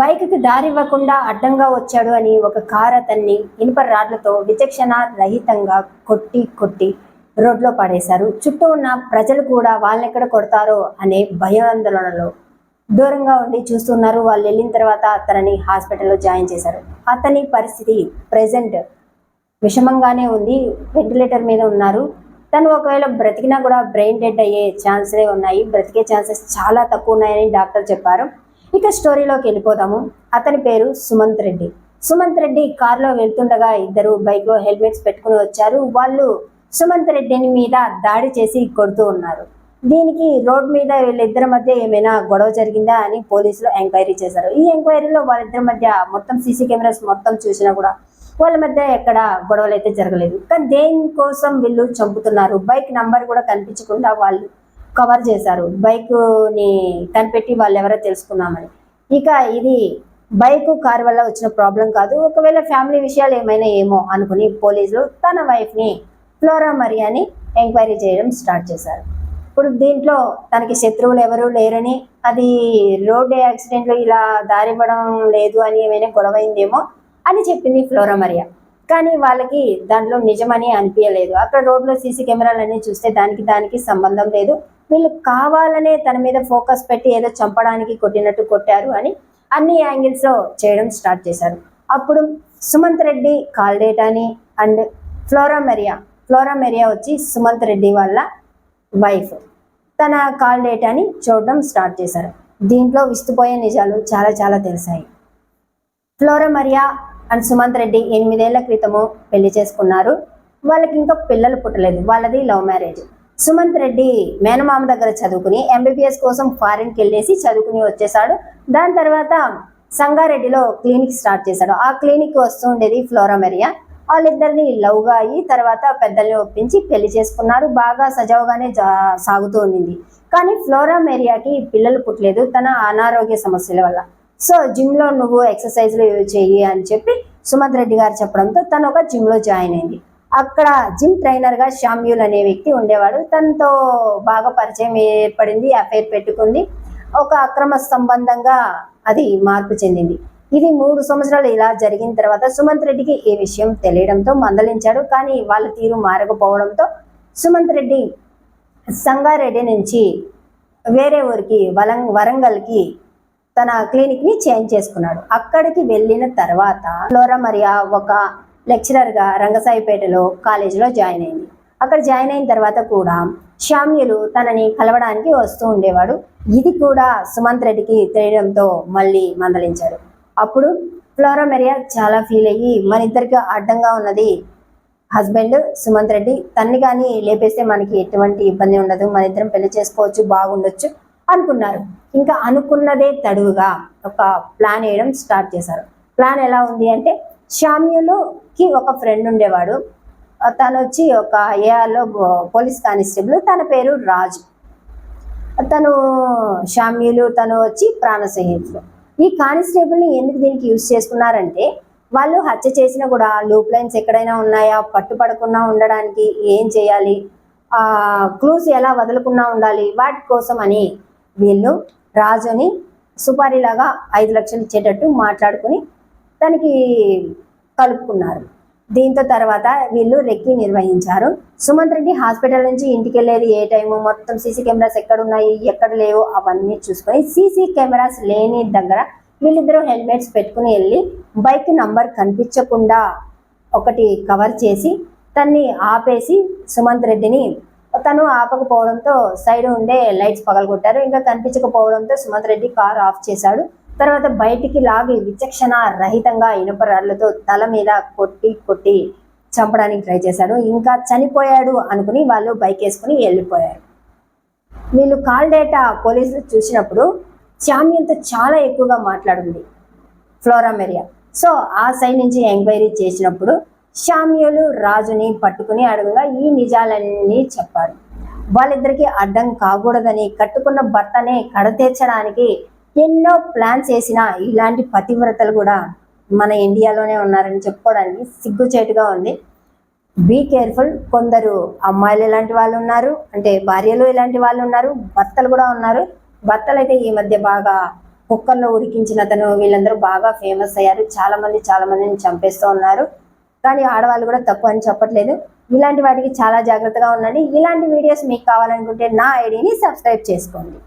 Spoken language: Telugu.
బైక్కి దారి ఇవ్వకుండా అడ్డంగా వచ్చాడు అని ఒక కార్ అతన్ని ఇనుప రాడ్లతో విచక్షణ రహితంగా కొట్టి కొట్టి రోడ్లో పడేశారు చుట్టూ ఉన్న ప్రజలు కూడా వాళ్ళని ఎక్కడ కొడతారో అనే భయాందోళనలో దూరంగా ఉండి చూస్తున్నారు. వాళ్ళు వెళ్ళిన తర్వాత అతనిని హాస్పిటల్లో జాయిన్ చేశారు. అతని పరిస్థితి ప్రెసెంట్ విషమంగానే ఉంది. వెంటిలేటర్ మీద ఉన్నారు. తను ఒకవేళ బ్రతికినా కూడా బ్రెయిన్ డెడ్ అయ్యే ఛాన్సే ఉన్నాయి. బ్రతికే ఛాన్సెస్ చాలా తక్కువ ఉన్నాయని డాక్టర్ చెప్పారు. ఇక స్టోరీలోకి వెళ్ళిపోదాము. అతని పేరు సుమంత్ రెడ్డి. సుమంత్ రెడ్డి కారులో వెళ్తుండగా ఇద్దరు బైక్లో హెల్మెట్స్ పెట్టుకుని వచ్చారు. వాళ్ళు సుమంత్ రెడ్డిని మీద దాడి చేసి కొడుతూ ఉన్నారు. దీనికి రోడ్ మీద వీళ్ళిద్దరి మధ్య ఏమైనా గొడవ జరిగిందా అని పోలీసులు ఎంక్వైరీ చేశారు. ఈ ఎంక్వైరీలో వాళ్ళిద్దరి మధ్య మొత్తం సీసీ కెమెరాస్ మొత్తం చూసినా కూడా వాళ్ళ మధ్య ఎక్కడ గొడవలు అయితే జరగలేదు. కానీ దేనికోసం వీళ్ళు చంపుతున్నారు? బైక్ నంబర్ కూడా కనిపించకుండా వాళ్ళు కవర్ చేశారు. బైక్ని కనిపెట్టి వాళ్ళు ఎవరో తెలుసుకున్నామని ఇక ఇది బైక్ కార్ వల్ల వచ్చిన ప్రాబ్లం కాదు. ఒకవేళ ఫ్యామిలీ విషయాలు ఏమైనా ఏమో అనుకుని పోలీసులు తన వైఫ్ని ఫ్లోరా మరియాని ఎంక్వైరీ చేయడం స్టార్ట్ చేశారు. ఇప్పుడు దీంట్లో తనకి శత్రువులు ఎవరూ లేరని అది రోడ్ యాక్సిడెంట్లో ఇలా దారివ్వడం లేదు అని ఏమైనా గొడవ అయిందేమో అని చెప్పింది ఫ్లోరా మరియా. కానీ వాళ్ళకి దాంట్లో నిజమని అనిపించలేదు అక్కడ రోడ్లో సీసీ కెమెరాలన్నీ చూస్తే దానికి దానికి సంబంధం లేదు. వీళ్ళు కావాలనే తన మీద ఫోకస్ పెట్టి ఏదో చంపడానికి కొట్టినట్టు కొట్టారు అని అన్ని యాంగిల్స్లో చేయడం స్టార్ట్ చేశారు. అప్పుడు Sumanth Reddy కాల్డేటాని and Flora Maria. Flora Maria వచ్చి సుమంత్ రెడ్డి వాళ్ళ వైఫ్. తన కాల్ డేటాని చూడడం స్టార్ట్ చేశారు. దీంట్లో విస్తుపోయే నిజాలు చాలా చాలా తెలిసాయి. Flora Maria and Sumanth Reddy ఎనిమిదేళ్ళ క్రితము పెళ్ళి చేసుకున్నారు. వాళ్ళకి ఇంకా పిల్లలు పుట్టలేదు. వాళ్ళది లవ్ మ్యారేజ్. సుమంత్ రెడ్డి మేనమామ దగ్గర చదువుకుని ఎంబీబీఎస్ కోసం ఫారిన్కి వెళ్ళేసి చదువుకుని వచ్చేసాడు. దాని తర్వాత సంగారెడ్డిలో క్లినిక్ స్టార్ట్ చేశాడు. ఆ క్లినిక్ వస్తూ ఉండేది ఫ్లోరామెరియా వాళ్ళిద్దరిని లవ్గా అయ్యి తర్వాత పెద్దల్ని ఒప్పించి పెళ్ళి చేసుకున్నారు. బాగా సజావుగానే జా- సాగుతూ ఉండింది. కానీ ఫ్లోరమ్ ఏరియాకి పిల్లలు పుట్టలేదు తన అనారోగ్య సమస్యల వల్ల. సో జిమ్లో నువ్వు ఎక్సర్సైజ్లు చేయి చెయ్యి అని చెప్పి సుమంత్ రెడ్డి గారు చెప్పడంతో తను ఒక జిమ్లో జాయిన్ అయింది. అక్కడ జిమ్ ట్రైనర్గా షామ్యూల్ అనే వ్యక్తి ఉండేవాడు. తనతో బాగా పరిచయం ఏర్పడింది అఫైర్ పెట్టుకుంది. ఒక అక్రమ సంబంధంగా అది మార్పు చెందింది. ఇది మూడు సంవత్సరాలు ఇలా జరిగిన తర్వాత సుమంత్ రెడ్డికి ఈ విషయం తెలియడంతో మందలించాడు. కానీ వాళ్ళ తీరు మారకపోవడంతో సుమంత్ రెడ్డి సంగారెడ్డి నుంచి వేరే ఊరికి వలం వరంగల్కి తన క్లినిక్ని చేంజ్ చేసుకున్నాడు. అక్కడికి వెళ్ళిన తర్వాత ఫ్లోరా మరియా ఒక లెక్చరర్గా రంగసాయిపేటలో కాలేజీలో జాయిన్ అయింది. అక్కడ జాయిన్ అయిన తర్వాత కూడా శామ్యులు తనని కలవడానికి వస్తూ ఉండేవాడు. ఇది కూడా సుమంత్ రెడ్డికి తెలియడంతో మళ్ళీ మందలించాడు. అప్పుడు ఫ్లోరా మెరియా చాలా ఫీల్ అయ్యి మన ఇద్దరికి అడ్డంగా ఉన్నది. హస్బెండ్ సుమంత్ రెడ్డి తన్ని కానీ లేపేస్తే మనకి ఎటువంటి ఇబ్బంది ఉండదు. మన ఇద్దరం పెళ్ళి చేసుకోవచ్చు బాగుండొచ్చు అనుకున్నారు. ఇంకా అనుకున్నదే తడువుగా ఒక ప్లాన్ వేయడం స్టార్ట్ చేశారు. ప్లాన్ ఎలా ఉంది అంటే షామ్యులుకి ఒక ఫ్రెండ్ ఉండేవాడు. తను వచ్చి ఒక ఏఆర్లో పోలీస్ కానిస్టేబుల్. తన పేరు రాజు. తను షామ్యులు తను వచ్చి ప్రాణ స్నేహితులు. ఈ కానిస్టేబుల్ని ఎందుకు దీనికి యూజ్ చేసుకున్నారంటే వాళ్ళు హత్య చేసినా కూడా లూప్ లైన్స్ ఎక్కడైనా ఉన్నాయా పట్టుపడకుండా ఉండడానికి ఏం చేయాలి ఆ క్లూస్ ఎలా వదలకుండా ఉండాలి వాటి కోసం అని వీళ్ళు రాజుని సుపారీలాగా ఐదు లక్షలు ఇచ్చేటట్టు మాట్లాడుకుని తనకి కలుపుకున్నారు. దీంతో తర్వాత వీళ్ళు రెక్కి నిర్వహించారు. సుమంత్ రెడ్డి హాస్పిటల్ నుంచి ఇంటికి వెళ్ళేది ఏ టైము? మొత్తం సీసీ కెమెరాస్ ఎక్కడ ఉన్నాయి ఎక్కడ లేవు? అవన్నీ చూసుకొని సీసీ కెమెరాస్ లేని దగ్గర వీళ్ళిద్దరూ హెల్మెట్స్ పెట్టుకుని వెళ్ళి బైక్ నంబర్ కనిపించకుండా ఒకటి కవర్ చేసి తన్ని ఆపేసి సుమంత్ రెడ్డిని తను ఆపకపోవడంతో సైడ్ ఉండే లైట్స్ పగలగొట్టారు. ఇంకా కనిపించకపోవడంతో సుమంత్ రెడ్డి కార్ ఆఫ్ చేశాడు. తర్వాత బయటికి లాగి విచక్షణ రహితంగా ఇనుప రాళ్ళతో తల మీద కొట్టి కొట్టి చంపడానికి ట్రై చేశాడు. ఇంకా చనిపోయాడు అనుకుని వాళ్ళు బైక్ వేసుకుని వెళ్ళిపోయారు. వీళ్ళు కాల్ డేటా పోలీసులు చూసినప్పుడు శామ్యంతో చాలా ఎక్కువగా మాట్లాడింది ఫ్లోరా మెరియా. సో ఆ సైడ్ నుంచి ఎంక్వైరీ చేసినప్పుడు శామ్యులు రాజుని పట్టుకుని అడుగుగా ఈ నిజాలన్నీ చెప్పారు వాళ్ళిద్దరికీ అడ్డం కాకూడదని కట్టుకున్న భర్తనే కడతీర్చడానికి ఎన్నో ప్లాన్స్ చేసిన ఇలాంటి పతివ్రతలు కూడా మన ఇండియాలోనే ఉన్నారని చెప్పుకోవడానికి సిగ్గుచేటుగా ఉంది. బీ కేర్ఫుల్ కొందరు అమ్మాయిలు ఇలాంటి వాళ్ళు ఉన్నారు. అంటే భార్యలు ఇలాంటి వాళ్ళు ఉన్నారు. భర్తలు కూడా ఉన్నారు. భర్తలు అయితే ఈ మధ్య బాగా కుక్కర్లో ఉడికించిన అతను వీళ్ళందరూ బాగా ఫేమస్ అయ్యారు. చాలా మంది చాలా మందిని చంపేస్తూ ఉన్నారు. కానీ ఆడవాళ్ళు కూడా తప్పు అని చెప్పట్లేదు. ఇలాంటి వాటికి చాలా జాగ్రత్తగా ఉండండి. ఇలాంటి వీడియోస్ మీకు కావాలనుకుంటే నా ఐడిని సబ్స్క్రైబ్ చేసుకోండి.